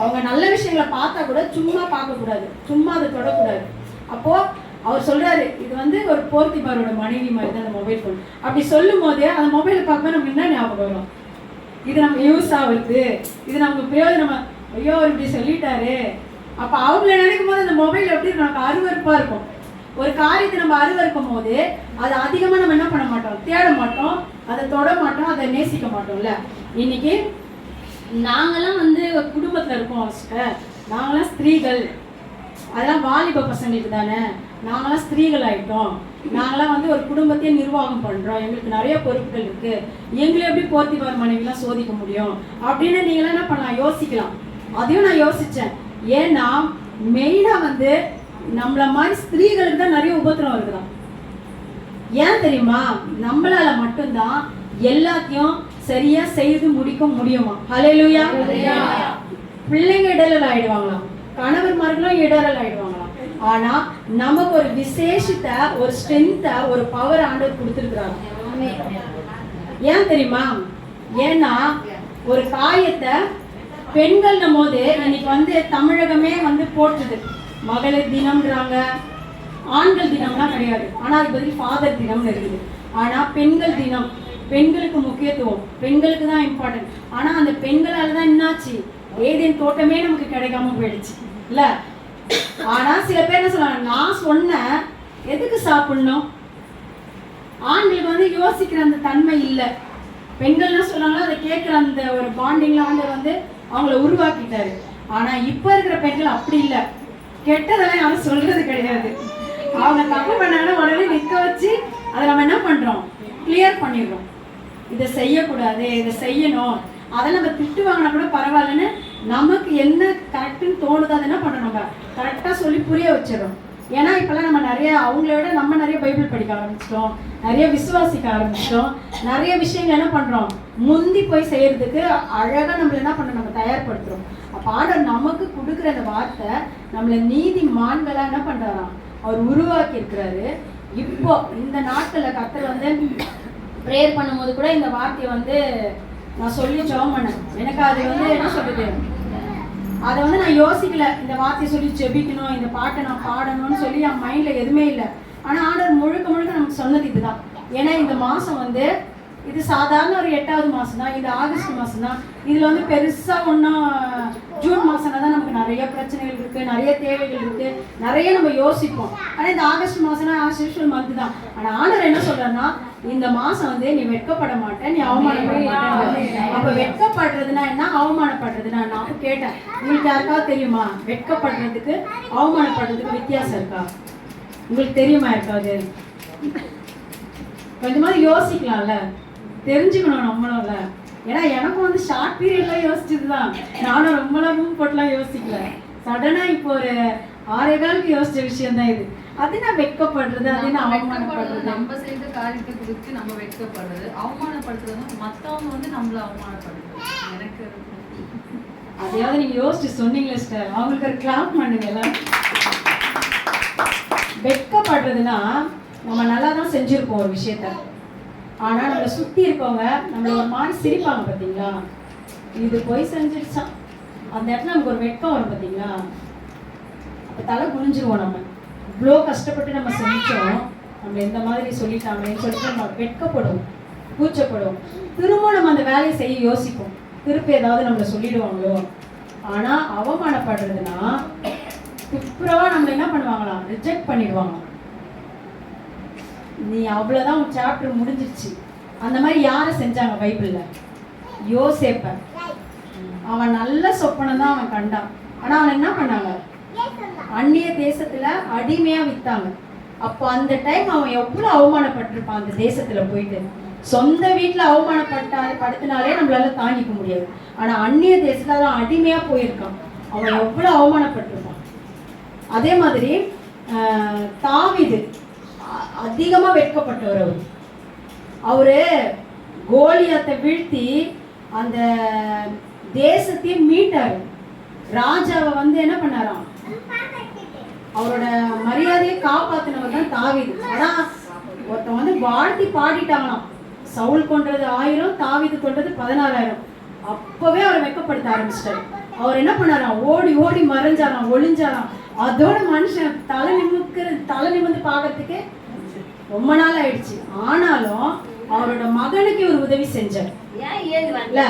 அவங்க நல்ல விஷயங்களை பார்த்தா கூட சும்மா பார்க்கக்கூடாது சும்மா அதை தொடக்கூடாது. அப்போ அவர் சொல்றாரு இது வந்து ஒரு போர்த்திபாரோட மனைவி மாதிரி தான் அந்த மொபைல் ஃபோன் அப்படி சொல்லும் போதே அந்த மொபைலை பார்க்கும்போது நமக்கு என்ன ஞாபகம் வரும்? இது நமக்கு யூஸ் ஆகுது. இது நமக்கு பிரயோஜனமா. ஐயோ அவர் இப்படி சொல்லிட்டாரு. அப்போ அவங்கள நினைக்கும் போது அந்த மொபைல் எப்படி நமக்கு அருவறுப்பாக இருக்கும்? ஒரு காரியத்தை நம்ம அருவறுக்கும் போது அதை அதிகமாக நம்ம என்ன பண்ண மாட்டோம்? தேட மாட்டோம். அதை தொட மாட்டோம். அதை நேசிக்க மாட்டோம்ல. இன்னைக்கு நாங்களாம் வந்து குடும்பத்தில் இருக்கோம் சிஸ்டர் நாங்களாம் ஸ்திரீகள். அதெல்லாம் வாலிப பசங்களுக்கு தானே. நாங்களாம் ஸ்திரீகள் ஆயிட்டோம். நாங்களாம் வந்து ஒரு குடும்பத்தையே நிர்வாகம் பண்ணுறோம் எங்களுக்கு நிறைய பொறுப்புகள் இருக்குது எங்களை எப்படி போர்த்திபார் மனைவிலாம் சோதிக்க முடியும்? அப்படின்னு நீங்களாம் என்ன பண்ணலாம்? யோசிக்கலாம். அதையும் நான் யோசித்தேன் ஏன்னா மெயினாக வந்து நம்மள மாதிரி ஸ்திரீகளுக்கு தான் நிறைய உபத்திரம் இருக்குதான் ஏன் தெரியுமா? நம்மளால மட்டும்தான் எல்லாத்தையும் சரியா செய்து முடிக்க முடியுமா? ஹalleluya. பிள்ளைங்க இடரல் ஆயிடுவாங்களாம். கணவர்மார்களும் இடரல் ஆயிடுவாங்களாம். ஆனா நமக்கு ஒரு விசேஷித்த ஒரு ஸ்ட்ரென்த்த ஒரு பவர் ஆண்டவர் கொடுத்துருக்குறாங்க ஏன் தெரியுமா? ஏன்னா ஒரு காயத்தை பெண்கள்னும் போது இன்னைக்கு வந்து தமிழகமே வந்து போற்றுது. மகளிர் தினம்ன்றாங்க. ஆண்கள் தினம்லாம் கிடையாது. ஆனா அது பதில் ஃபாதர் தினம்னு இருக்குது. ஆனா பெண்கள் தினம். பெண்களுக்கு முக்கியத்துவம். பெண்களுக்கு தான் இம்பார்ட்டன்ட் ஆனா அந்த பெண்களால தான் என்னாச்சு? ஏதேன் தோட்டமே நமக்கு கிடைக்காம போயிடுச்சு. இல்ல? ஆனா சில பேர் என்ன சொல்லுவாங்க நான் சொன்னேன் எதுக்கு சாப்பிடணும்? ஆண்களுக்கு வந்து யோசிக்கிற அந்த தன்மை இல்லை. பெண்கள் என்ன சொல்றாங்களோ அதை கேட்குற அந்த ஒரு பாண்டிங்ல ஆண்டவர் வந்து அவங்கள உருவாக்கிட்டாரு. ஆனா இப்ப இருக்கிற பெண்கள் அப்படி இல்லை. கெட்டதெல்லாம் யாரும் சொல்றது கிடையாது. அவங்க தப்பு பண்ணாங்கன்னா உடனே நிக்க வச்சு அதை நம்ம என்ன பண்றோம்? கிளியர் பண்ணிடுறோம். இதை செய்யக்கூடாது இதை செய்யணும். அதை நம்ம திட்டு வாங்கினா கூட பரவாயில்லன்னு நமக்கு என்ன கரெக்டுன்னு தோணுதோ அதை என்ன பண்ணணும் நம்ம. கரெக்டாக சொல்லி புரிய வச்சிடும் ஏன்னா இப்போல்லாம் நம்ம நிறைய அவங்கள விட நம்ம நிறைய பைபிள் படிக்க ஆரம்பிச்சிட்டோம். நிறைய விசுவாசிக்க ஆரம்பிச்சிட்டோம். நிறைய விஷயங்கள் என்ன பண்ணுறோம் முந்தி போய் செய்யறதுக்கு அழகாக நம்மள என்ன பண்ண நம்ம தயார்படுத்துகிறோம் அப்போ ஆண்டவர் நமக்கு கொடுக்குற அந்த வார்த்தை நம்மளை நீதி மான்களாக என்ன பண்ணுறாராம் அவர் உருவாக்கி இருக்கிறாரு இப்போ இந்த நாட்களில் கத்தர் வந்து ப்ரேயர் பண்ணும்போது கூட இந்த வார்த்தையை வந்து நான் சொல்லி ஜெபம் பண்ணேன் எனக்கு அது வந்து என்ன சொல்றது? அதை வந்து நான் யோசிக்கல. இந்த வார்த்தையை சொல்லி ஜெபிக்கணும் இந்த பாட்டை நான் பாடணும்னு சொல்லி என் மைண்டில் எதுவுமே இல்லை. ஆனால் ஆர்டர் முழுக்க முழுக்க நமக்கு சொன்னது இதுதான். ஏன்னா இந்த மாதம் வந்து இது சாதாரண ஒரு எட்டாவது மாதம் தான் இது ஆகஸ்ட் மாதம் தான் இதில் வந்து பெருசாக ஒன்றும் ஜூன் மாதம்னா தான் நமக்கு நிறைய பிரச்சனைகள் இருக்குது நிறைய தேவைகள் இருக்குது நிறைய நம்ம யோசிப்போம். ஆனால் இந்த ஆகஸ்ட் மாதம்னா ஆஸ் யூஷுவல் மந்த் தான். ஆனால் ஆண்டவர் என்ன சொல்கிறாருன்னா இந்த மாதம் வந்து நீ வெட்கப்பட மாட்டே நீ அவமானப்பட மாட்டேன். அப்போ வெட்கப்படுறதுனா என்ன? அவமானப்படுறதுனா நான் கேட்டேன் உங்களுக்கு யாருக்காவது தெரியுமா? வெட்கப்படுறதுக்கு அவமானப்படுறதுக்கு வித்தியாசம் இருக்கா? உங்களுக்கு தெரியுமா யாருக்காவது? கொஞ்சமாவது யோசிக்கலாம்ல. தெரிஞ்சுக்கணும் நம்மளும்ல ஏன்னா எனக்கும் வந்து ஷார்ட் பீரியட்ல யோசிச்சது தான் நானும் ரொம்பலாம் ரூம் போட்டுலாம் யோசிக்கல. சடனா இப்போ ஒரு ஆறே காலுக்கு யோசிச்ச விஷயம் தான் இது. அது நான் வெட்கப்படுறது அது நான் அவமானப்படுறது. நம்ம செய்த காரியத்தை குறித்து நம்ம வெட்கப்படுறது அவமானப்படுத்துறது மத்தவங்க வந்து நம்மள அவமானப்படுறது எனக்கு அதையாவது நீங்க யோசிச்சு சொன்னீங்களே சிஸ்டர் அவங்களுக்கு ஒரு கிளாப் பண்ணுங்க எல்லாம் வெட்கப்படுறதுன்னா நம்ம நல்லா தான் செஞ்சிருப்போம் ஒரு விஷயத்த. ஆனா நம்மளை சுத்தி இருக்கவங்க நம்மள ஒரு மாதிரி சிரிப்பாங்க பாத்தீங்களா இது போய் செஞ்சிருச்சான் அந்த இடத்துல நமக்கு ஒரு வெட்கம் வரும் பாத்தீங்களா அப்ப தலை குனிஞ்சிருவோம் நம்ம. இவ்வளோ கஷ்டப்பட்டு நம்ம செஞ்சோம். நம்ம இந்த மாதிரி சொல்லிட்டாங்களேன்னு சொல்லிட்டு நம்ம வெட்கப்படுவோம் கூச்சப்படுவோம். திரும்ப நம்ம அந்த வேலையை செய்ய யோசிப்போம். திருப்பி ஏதாவது நம்மளை சொல்லிடுவாங்களோ? ஆனா அவமானப்படுறதுன்னா துப்புரவா நம்மள என்ன பண்ணுவாங்களாம்? ரிஜெக்ட் பண்ணிடுவாங்க நீ அவ்வளோதான் உன் சாப்டர் முடிஞ்சிருச்சு. அந்த மாதிரி யாரை செஞ்சாங்க பைபிளில்? யோசேப்ப. அவன் நல்ல சொப்பனம் தான் அவன் கண்டான். ஆனால் அவன் என்ன பண்ணாங்க? அந்நிய தேசத்தில் அடிமையாக விற்றாங்க அப்போ அந்த டைம் அவன் எவ்வளோ அவமானப்பட்டிருப்பான் அந்த தேசத்தில் போயிட்டு. சொந்த வீட்டில் அவமானப்பட்டா படுத்தினாலே நம்மளால தாங்கிக்க முடியாது. ஆனால் அந்நிய தேசத்தில் அவன் அடிமையாக போயிருக்கான். அவன் எவ்வளோ அவமானப்பட்டிருப்பான். அதே மாதிரி தாவிது அதிகமாக அதிகமா வெட்கப்பட்டவர் அவர். அவர் கோலியத்தை வீழ்த்தி அந்த தேசத்தையே மீட்டாரு. ராஜாவை வந்து என்ன பண்ணாராம்? அவரோட மரியாதையை காப்பாத்தினவர் தான் தாவிது. ஆனா ஒருத்தன் வந்து வாழ்த்தி பாடிட்டாங்களாம். சவுல் கொன்றது ஆயிரம் தாவிது கொன்றது பதினாறாயிரம் அப்பவே அவரை வெட்கப்படுத்த ஆரம்பிச்சிட்டாரு. அவர் என்ன பண்ணாராம்? ஓடி ஓடி மறைஞ்சாராம் ஒளிஞ்சாராம். அதோட மனுஷன் தலை நிமிக்கிற தலை நிமிந்து பார்க்கறதுக்கே ரொம்ப நாள் ஆயிடுச்சு. ஆனாலும் அவரோட மகனுக்கு ஒரு உதவி செஞ்சார். இல்ல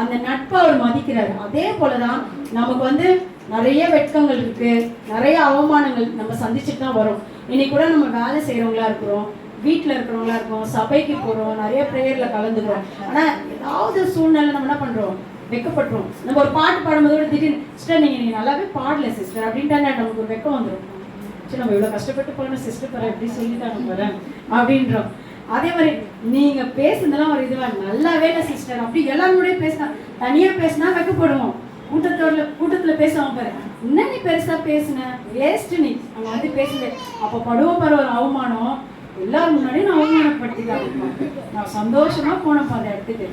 அந்த நட்பை அவர் மதிக்கிறார். அதே போலதான் நமக்கு வந்து நிறைய வெட்கங்கள் இருக்கு. நிறைய அவமானங்கள் நம்ம சந்திச்சுட்டு தான் வரோம். இன்னைக்கு கூட நம்ம வேலை செய்யறவங்களா இருக்கிறோம். வீட்டில் இருக்கிறவங்களா இருக்கோம். சபைக்கு போறோம். நிறைய ப்ரேயர்ல கலந்துக்கிறோம். ஆனா ஏதாவது சூழ்நிலை நம்ம என்ன பண்றோம்? வெட்கப்படுறோம். நம்ம ஒரு பாட்டு பாடும்போது கூட திடீர்னு சிஸ்டர் நீங்க நீங்க நல்லாவே பாடல சிஸ்டர் அப்படின்ட்டாங்க நமக்கு ஒரு வெக்கம் வந்துடும் சரி நம்ம இவ்வளோ கஷ்டப்பட்டு போன சிஸ்டர் பாரு எப்படி சொல்லிட்டாங்க பாரு அப்படின்றோம். அதே மாதிரி நீங்க பேசுனதெல்லாம் ஒரு இதுவா நல்லாவே இல்லை சிஸ்டர் அப்படி எல்லாரும் பேசினா தனியா பேசினா வெக்கப்படுவோம் கூட்டத்தோட கூட்டத்துல பேசுவாங்க பாரு. என்ன நீ பெருசா பேசுன? வேஸ்ட் நீ. அவங்க வந்து பேசுனது அப்ப படுவோம் பாரு ஒரு அவமானம். எல்லாரும் முன்னாடியும் நான் அவமானப்படுத்திட்டாங்கப்பா. நான் சந்தோஷமா போனப்பா அந்த இடத்துக்கு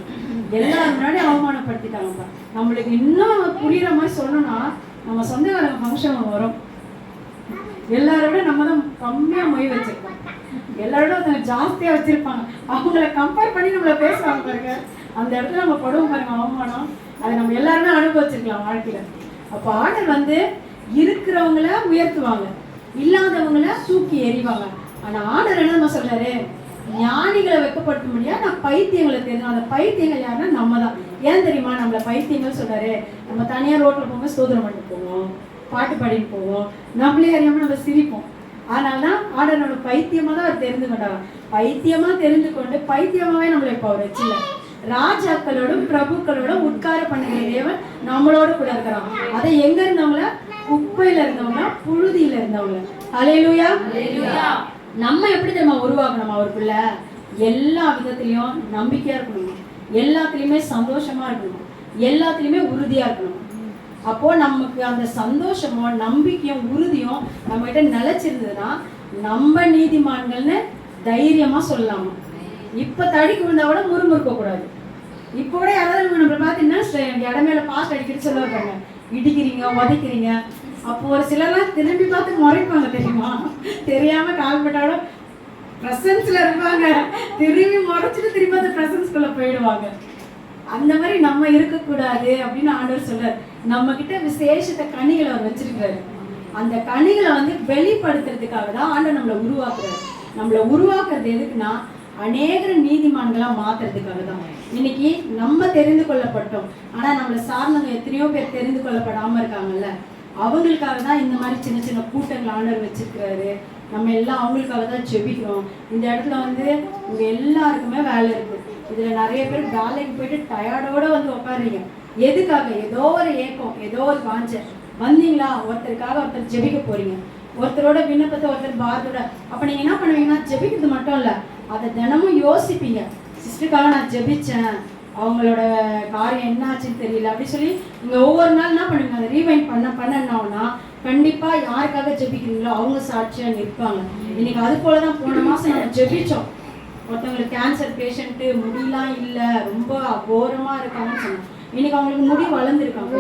எல்லாரும் முன்னாடி அவமானப்படுத்திட்டாங்கப்பா. நம்மளுக்கு இன்னும் புரியுற மாதிரி சொல்லணும்னா நம்ம சொந்தக்காரங்க ஃபங்க்ஷன் வரும். எல்லாரோட விட நம்ம தான் கம்மியா மொய் வச்சிருக்கோம். எல்லாரோட ஒருத்தங்க ஜாஸ்தியா வச்சிருப்பாங்க. அவங்கள கம்பேர் பண்ணி நம்மள பேசுவாங்க பாருங்க. அந்த இடத்துல நம்ம படுவோம் பாருங்க அவமானம். அதை நம்ம எல்லாருமே அனுபவிச்சிருக்கலாம் வாழ்க்கையில. அப்போ ஆடர் வந்து இருக்கிறவங்கள உயர்த்துவாங்க. இல்லாதவங்கள தூக்கி எறிவாங்க. ஆனா ஆடல் என்ன நம்ம சொல்றாரு? ஞானிகளை வெக்கப்படுத்த முடியாது நான் பைத்தியங்களை தெரியும் அந்த பைத்தியங்கள் யாருன்னா நம்ம தான். ஏன் தெரியுமா? நம்மள பைத்தியங்கள் சொல்றாரு நம்ம தனியா ரோட்ல போங்க சோதனை பண்ணிட்டு போவோம். பாட்டு பாடிட்டு போவோம் நம்மளே அறியாம நம்ம சிரிப்போம். அதனால தான் ஆடர் நம்ம பைத்தியமா தான் அவர் தெரிந்து கொண்டார். பைத்தியமா தெரிந்து கொண்டு பைத்தியமாவே நம்மளை இப்போ அவர் வச்சில்ல ராஜாக்களோடும் பிரபுக்களோடும் உட்கார பண்ணுகிற தேவன் நம்மளோட கூட இருக்கிறான். அதை எங்க இருந்தவங்கள? குப்பையில இருந்தவங்க புழுதியில இருந்தவங்க அலையலூயா நம்ம எப்படி தெரியுமா உருவாக்கணும் அவருக்குள்ள? எல்லா விதத்திலையும் நம்பிக்கையா இருக்கணும். எல்லாத்துலயுமே சந்தோஷமா இருக்கணும். எல்லாத்துலயுமே உறுதியா இருக்கணும். அப்போ நமக்கு அந்த சந்தோஷமும் நம்பிக்கையும் உறுதியும் நம்ம கிட்ட நிலைச்சிருந்ததுன்னா நம்ம நீதிமான்கள்னு தைரியமா சொல்லலாமா? இப்ப தடிக்கு விழுந்தா கூட முறுமுறுக்க கூடாது இப்போ கூட யாராவது நம்மளை பார்த்தீங்கன்னா எனக்கு இடமேல பாஸ்ட் அடிக்கடி சொல்ல வைப்பாங்க இடிக்கிறீங்க உதைக்கிறீங்க. அப்போ ஒரு சிலர்லாம் திரும்பி பார்த்து முறைப்பாங்க தெரியுமா? தெரியாம கால்பட்டாலும் ப்ரெசன்ஸ்ல இருப்பாங்க. திரும்பி முறைச்சிட்டு திரும்பி அந்த ப்ரெசன்ஸ்குள்ள போயிடுவாங்க. அந்த மாதிரி நம்ம இருக்கக்கூடாது அப்படின்னு ஆண்டவர் சொல்றாரு. நம்ம கிட்ட விசேஷத்தை கனிகளை அவர் வச்சிருக்காரு அந்த கனிகளை வந்து வெளிப்படுத்துறதுக்காக தான் ஆண்டவர் நம்மளை உருவாக்குறாரு. நம்மளை உருவாக்குறது எதுக்குன்னா அநேகர நீதிமான்களா மாத்துறதுக்காக தான். இன்னைக்கு நம்ம தெரிந்து கொள்ளப்பட்டோம். ஆனா நம்மளை சார்ந்தவங்க எத்தனையோ பேர் தெரிந்து கொள்ளப்படாம இருக்காங்கல்ல? அவங்களுக்காக தான் இந்த மாதிரி சின்ன சின்ன கூட்டங்கள் ஆண்டவர் வச்சிருக்கிறாரு. நம்ம எல்லாம் அவங்களுக்காக தான் ஜெபிக்கிறோம். இந்த இடத்துல வந்து உங்க எல்லாருக்குமே வேலை இருக்கு. இதுல நிறைய பேர் வேலைக்கு போயிட்டு டயர்டோட வந்து உட்காருறீங்க. எதுக்காக? ஏதோ ஒரு ஏக்கம் ஏதோ ஒரு வாஞ்ச. வந்தீங்களா? ஒருத்தருக்காக ஒருத்தர் ஜெபிக்க போறீங்க. ஒருத்தரோட விண்ணப்பத்தை ஒருத்தர் பாரதோட அப்ப நீங்க என்ன பண்ணுவீங்கன்னா ஜெபிக்கிறது மட்டும் இல்ல அதை தினமும் யோசிப்பீங்க. சிஸ்டருக்காக நான் ஜெபிச்சேன். அவங்களோட காரியம் என்னாச்சுன்னு தெரியல அப்படின்னு சொல்லி நீங்க ஒவ்வொரு நாள் என்ன பண்ணுவீங்க? அதை ரீவைண்ட் பண்ண பண்ணனாவுனா கண்டிப்பா யாருக்காக ஜெபிக்கிறீங்களோ அவங்க சாட்சியா நிற்பாங்க. இன்னைக்கு அது போலதான் போன மாசம் நம்ம ஜெபிச்சோம். ஒருத்தவங்களுக்கு கேன்சர் பேஷண்ட்டு முடியெல்லாம் இல்லை ரொம்ப கோரமாக இருக்காங்கன்னு சொன்னாங்க. இன்னைக்கு அவங்களுக்கு முடி வளர்ந்துருக்காங்க.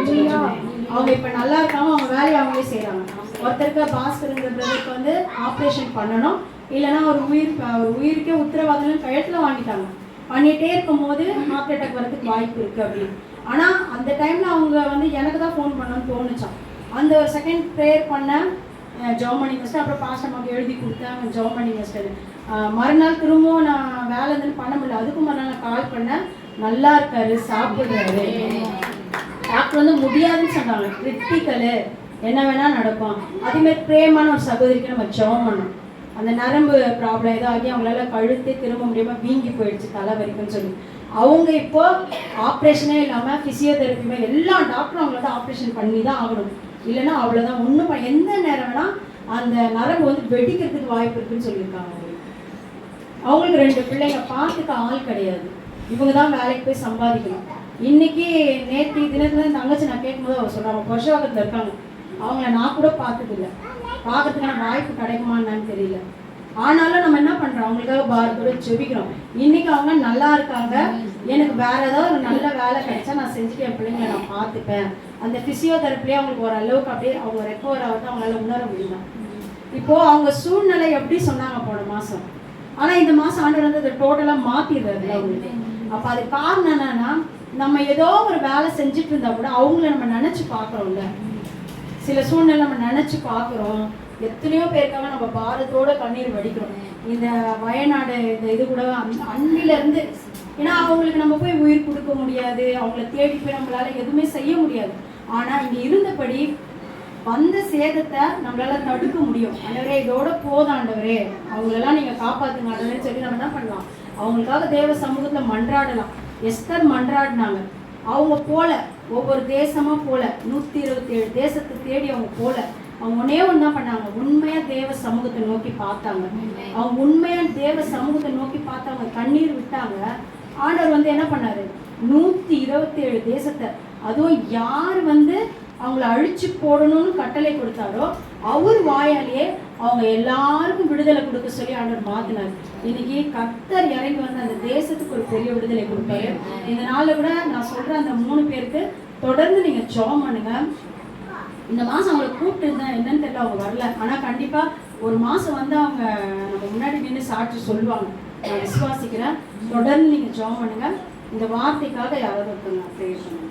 அவங்க இப்ப நல்லா இருக்காங்க அவங்க வேலையை அவங்களே செய்றாங்க. ஒருத்தருக்கு பாஸ்கருங்கிற பிரதருக்கு வந்து ஆப்ரேஷன் பண்ணணும். இல்லைன்னா ஒரு உயிர் ஒரு உயிருக்கே உத்தரவாதம் கழுத்துல வாங்கிட்டாங்க. பண்ணிட்டே இருக்கும்போது ஹார்ட் அட்டாக் வரதுக்கு வாய்ப்பு இருக்கு அப்படின்னு. ஆனா அந்த டைம்ல அவங்க வந்து எனக்கு தான் ஃபோன் பண்ணணும்னு தோணுச்சான் அந்த ஒரு செகண்ட் ப்ரேயர் பண்ணேன் ஜெர்மனி ஃபஸ்ட்டு அப்புறம் பாஸ்ட் அம்மாவுக்கு எழுதி கொடுத்தேன் ஜெர்மனி ஃபஸ்ட்டு மறுநாள் திரும்பவும் நான் வேலை இருந்து பண்ண முடியல. அதுக்கும் மறுநாள் நான் கால் பண்ணேன். நல்லா இருக்காரு சாப்பிடுறாரு. டாக்டர் வந்து முடியாதுன்னு சொன்னாங்க. கிரிட்டிக்கலு என்ன வேணா நடக்கும். அதே மாதிரி பிரேமான ஒரு சகோதரிக்கு நம்ம ஜெபம் பண்ணோம் அந்த நரம்பு ப்ராப்ளம் ஏதோ ஆகி அவங்களால கழுத்து திரும்ப முடியாம வீங்கி போயிடுச்சு தலை வரைக்கும்னு சொல்லி. அவங்க இப்போ ஆப்ரேஷனே இல்லாம பிசியோதெரப்பி எல்லா டாக்டரும் அவங்களோட ஆப்ரேஷன் பண்ணி தான் ஆகணும். இல்லைன்னா அவ்வளோதான் ஒன்றும் எந்த நேரம் அந்த நரம்பு வந்து வெடிக்கிறதுக்கு வாய்ப்பு இருக்குன்னு சொல்லியிருக்காங்க. அவங்களுக்கு ரெண்டு பிள்ளைங்க பார்த்துக்க ஆள் கிடையாது. இவங்க தான் வேலைக்கு போய் சம்பாதிக்கணும். இன்னைக்கு நேற்று தினத்துல தங்கச்சி நான் கேட்கும்போது அவர் சொல்கிறாங்க புருஷவாக்கத்தில் இருக்காங்க. அவங்கள நான் கூட பார்த்ததில்ல. பார்க்கறதுக்கான வாய்ப்பு கிடைக்குமா என்னன்னு தெரியல. ஆனாலும் நம்ம என்ன பண்ணுறோம் அவங்களுக்காக பாரத்தோட ஜெபிக்கிறோம் இன்னைக்கு அவங்க நல்லா இருக்காங்க. எனக்கு வேற ஏதாவது ஒரு நல்ல வேலை கிடைச்சா நான் செஞ்சுட்டு என் பிள்ளைங்களை நான் பார்த்துப்பேன். அந்த பிசியோதெரப்பிலே அவங்களுக்கு ஒரு அளவுக்கு அப்படியே அவங்க ரெக்கவர் ஆகிறது அவங்களால உணர முடியல இப்போ அவங்க சூழ்நிலை எப்படி சொன்னாங்க போன மாசம். ஆனா இந்த மாசம் ஆண்டு வந்து அதை டோட்டலாக மாத்திடுறாரு அவங்களுக்கு அப்ப அது காரணம் என்னன்னா நம்ம ஏதோ ஒரு வேலை செஞ்சுட்டு இருந்தா கூட அவங்கள நம்ம நினைச்சு பார்க்கறோம்ல. சில சூழ்நிலை நம்ம நினைச்சு பார்க்குறோம். எத்தனையோ பேருக்காக நம்ம பாரத்தோட கண்ணீர் வடிக்கிறோம். இந்த வயநாடு இந்த இது கூட அன்னிலேருந்து அன்னில இருந்து ஏன்னா அவங்களுக்கு நம்ம போய் உயிர் கொடுக்க முடியாது. அவங்கள தேடி போய் நம்மளால எதுவுமே செய்ய முடியாது. ஆனா இங்க இருந்தபடி வந்த சேதத்தை நம்மளால தடுக்க முடியும். ஆண்டவரே இதோட போதாண்டவரே அவங்களெல்லாம் நீங்க காப்பாத்துங்க. அதெல்லாம் சொல்லி நம்ம என்ன பண்ணலாம்? அவங்களுக்காக தேவ சமூகத்துல மன்றாடலாம். எஸ்தர் மன்றாடினாங்க. அவங்க போல ஒவ்வொரு தேசமா போல நூத்தி இருபத்தி ஏழு தேசத்தை தேடி அவங்க போல அவங்க ஒன்னே ஒன்று தான் பண்ணாங்க. உண்மையா தேவ சமூகத்தை நோக்கி பார்த்தாங்க. அவங்க உண்மையா தேவ சமூகத்தை நோக்கி பார்த்தாங்க. கண்ணீர் விட்டாங்க. ஆண்டவர் வந்து என்ன பண்ணாரு? நூத்தி இருபத்தி ஏழு தேசத்தை அதுவும் யார் வந்து அவங்கள அழிச்சு போடணும்னு கட்டளை கொடுத்தாரோ அவர் வாயாலேயே அவங்க எல்லாருக்கும் விடுதலை கொடுக்க சொல்லி ஆண்டவர் மாத்தினார். இன்னைக்கு கர்த்தர் இறங்கி வந்து அந்த தேசத்துக்கு ஒரு பெரிய விடுதலை கொடுப்பாரு. இந்த நாளில் கூட நான் சொல்ற அந்த மூணு பேருக்கு தொடர்ந்து நீங்க ஜெபம் பண்ணுங்க. இந்த மாசம் அவங்களை கூப்பிட்டு இருந்தேன் என்னன்னு தெரியல அவங்க வரல. ஆனா கண்டிப்பா ஒரு மாசம் வந்து அவங்க நம்ம முன்னாடி நின்று சாட்சி சொல்லுவாங்க. நான் விசுவாசிக்கிறேன். தொடர்ந்து நீங்க ஜெபம் பண்ணுங்க. இந்த வார்த்தைக்காக யாராவது ஒருத்தவங்க ப்ரேயர் பண்ணுங்க.